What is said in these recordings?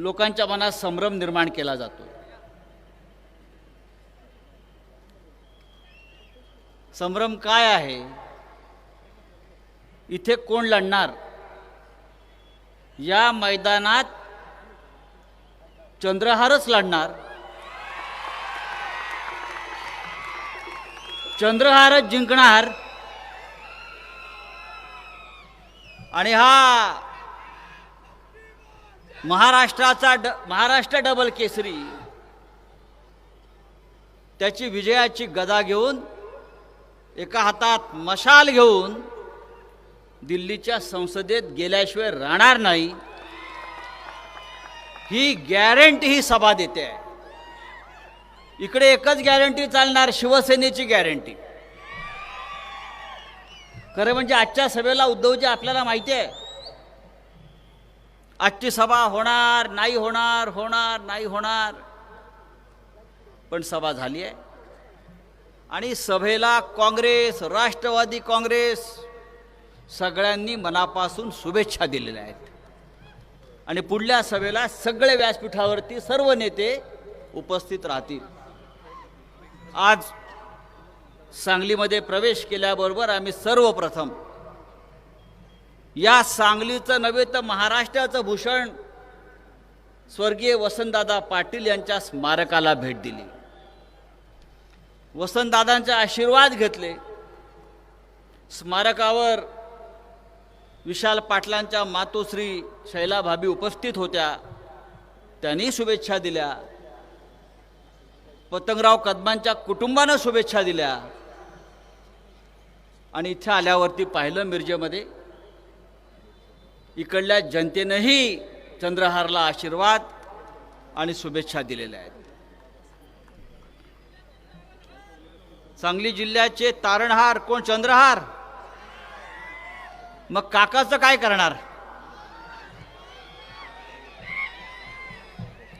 लोकांच्या मनात संभ्रम निर्माण केला जातो. संभ्रम काय आहे? इथे कोण लढणार? या मैदानात चंद्रहारच लढणार. चंद्रहारच जिंकणार. आणि हा महाराष्ट्राचा ड महाराष्ट्र डबल केसरी. त्याची विजयाची गदा घेऊन एका हातात मशाल घेऊन दिल्लीच्या संसदेत गेल्याशिवाय राहणार नाही. ही गॅरंटी ही सभा देते. आहे इकडे एकच गॅरंटी चालणार शिवसेनेची गॅरंटी खरं म्हणजे आजच्या सभेला उद्धवजी आपल्याला माहिती आहे आजची सभा होणार नाही होणार होणार नाही होणार. पण सभा झाली आहे. आणि सभेला काँग्रेस राष्ट्रवादी काँग्रेस सगळ्यांनी मनापासून शुभेच्छा दिलेल्या आहेत. आणि पुढल्या सभेला सगळे व्यासपीठावरती सर्व नेते उपस्थित राहतील. आज सांगलीमध्ये प्रवेश केल्याबरोबर आम्ही सर्वप्रथम या सांगलीचं नव्हे तर महाराष्ट्राचं भूषण स्वर्गीय वसंतदादा पाटील यांच्या स्मारकाला भेट दिली. वसंतदादांचे आशीर्वाद घेतले. स्मारकावर विशाल पाटलांच्या मातोश्री शैला भाभी उपस्थित होत्या. त्यांनी शुभेच्छा दिल्या. पतंगराव कदमांच्या कुटुंबानं शुभेच्छा दिल्या. आणि इथे आल्यावरती पाहिलं मिरजेमध्ये इकडल्या जनतेनंही चंद्रहारला आशीर्वाद आणि शुभेच्छा दिलेल्या आहेत. सांगली जिल्ह्याचे तारणहार कोण? चंद्रहार. मग काकाचं काय करणार?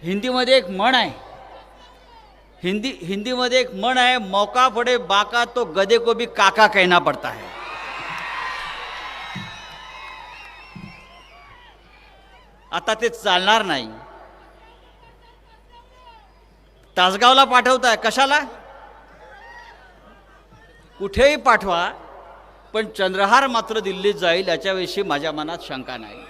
हिंदीमध्ये एक म्हण आहे. हिंदी हिंदीमध्ये एक म्हण आहे मौका पडे बाका तो गदे को भी काका कहना पड़ता है. आता ते चालणार नाही. तासगावला पाठवताय कशाला? कुठेही पाठवा पण चंद्रहार मात्र दिल्लीत जाईल याच्याविषयी माझ्या मनात शंका नाही.